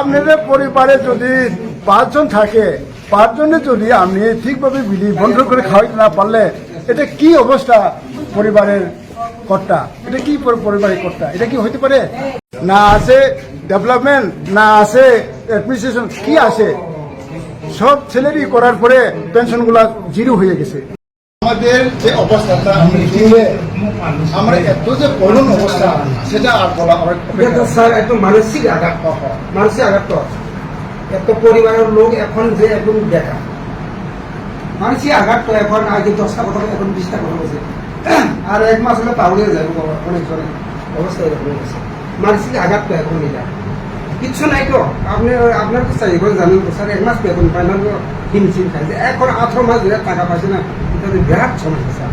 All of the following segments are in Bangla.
আপনাদের পরিবারে যদি পাঁচজন থাকে পাঁচজনে যদি আপনি ঠিকভাবে বিলি বন্ধ করে খাওয়াইতে না পারলে, এটা কি অবস্থা পরিবারের কর্তা? এটা কি পরিবারের কর্তা? এটা কি হইতে পারে? না আছে ডেভেলপমেন্ট না আছে অ্যাডমিনিস্ট্রেশন কি আছে? সব ছেলেরই করার পরে পেনশনগুলা জিরো হয়ে গেছে। আমাদের যে অবস্থাটা আমরা এত যে করুণ অবস্থা সেটা আর বলা স্যার একদম মানসিক আঘাত। মানসিক আঘাত তো এত পরিবারের লোক এখন যে একদম দেখা মানসিক আঘাত তো এখন আগে দশটা কথা এখন বিশটা কথা বলছে আর এক মাস হলে পাউলে যাবে বাবা, অনেক জনের অবস্থা এরকম হয়ে গেছে। মানসিক আঘাত এখন এটা। কিচ্ছু নাই তো। আপনি, আপনার চাই করে জানেন স্যার এক মাস বেতন পায় না হিমশিম খাইছে এখন আঠারো মাস ধরে টাকা পাইছে না এটা তো বিরাট সমস্যা স্যার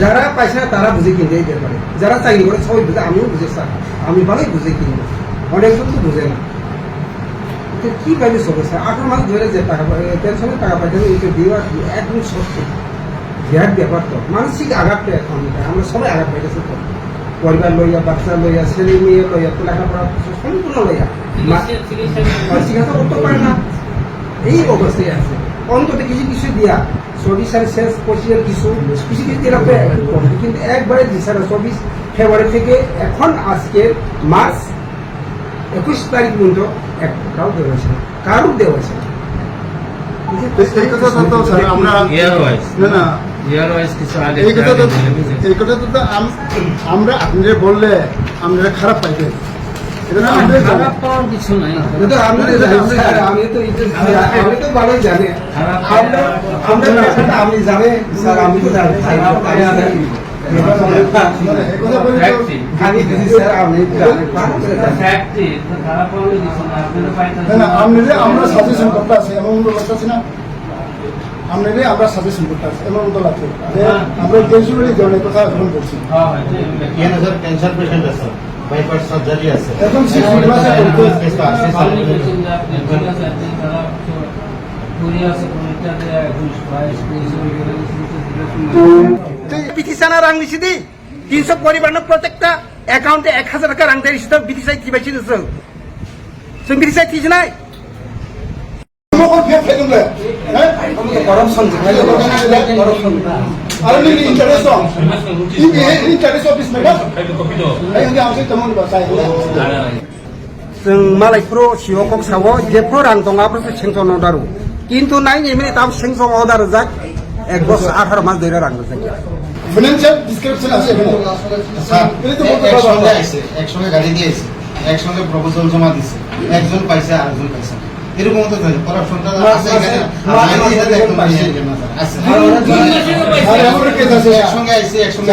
যারা পাইছে না তারা বুঝে কিনতে এই ব্যাপারে যারা চাকরি করে সবাই বুঝে আমিও বুঝে স্যার আমি ভালোই বুঝে কিনবো অনেকজন তো বুঝে না। কি পাইলে সবে স্যার আঠারো মাস ধরে যে টাকা পাই- পেনশনের টাকা পাইছে এইটা দেওয়া একদম সত্যি বিরাট ব্যাপার তো মানসিক আঘাত তো এখন এটা। আমরা সবাই আঘাত পাইতেছি তো। পরিবার লইয়া বাচ্চা লইয়া ছেলে মেয়ে লইয়া তো লেখাপড়া সম্পূর্ণ লইয়া চিকিৎসা করতে পারে না এই অবস্থায় আছে অন্তত কিছু কিছু দিয়া চব্বিশ সালে শেষ পঁচিশের কিছু কিছু কিছু দিলাম। কিন্তু একবারে চব্বিশ ফেব্রুয়ারি থেকে এখন আজকের মার্চ একুশ তারিখ পর্যন্ত একটাও দেওয়া হয়েছে। দেওয়া হয়েছে না। ওয়াইজ না এই কথা তো। এই কথা তো আমরা আপনারা বললে আমরা খারাপ পাইবেন এটা তো আমাদের জানা। খারাপ পাওয়ার কিছু নাই। এটা তো আমরা আমি জানি। আপনি স্যার আমি তো আপনি সাজেশন করতে আছি এমন দল আছে না? আপনাকে আমরা সাজেশন করতে আছি এমন মতো লাগছে যে আমরা ক্যাজুয়ালি ধরনের কথা গ্রহণ করছি আছে? বাইপার সার্জারি আছে। এখন দিছি দি। তিনশো পরিবার প্রত্যেকটা অ্যাকাউন্টে এক হাজার টাকা রাং দিয়ে বিটিসাই কি বেশি দিচ্ছে বিটিসাই চিজ নাই? কখন ফের ফেলুন রে হ্যাঁ করপশন করপশন আর নি ইন্টারেস্ট অন ইনি ইন্টারেস্ট অফিস মেটা এই যে আমাকে তেমন বাসায় जों मालायफोर सिङाव सावो जेफोर रां दङ आफोरसो सेंसन अर्डार কিন্তু নাই এমনি তাও সেংসন অর্ডার যাক এক বছর আঠারো মাস ধরে রাখবে ফাইন্যান্সিয়াল ডিসক্রিপশন আছে এখানে স্যার এটা তো বলতে একসঙ্গে পারবো আইছে একসঙ্গে গাড়ি দিয়েছে একসঙ্গে প্রপোজাল জমা দিছে একজন পাইছে আরেকজন পাইছে না। এরকম তো করাপশনটা আছে এখানে। আছে একসঙ্গে আইছে একসঙ্গে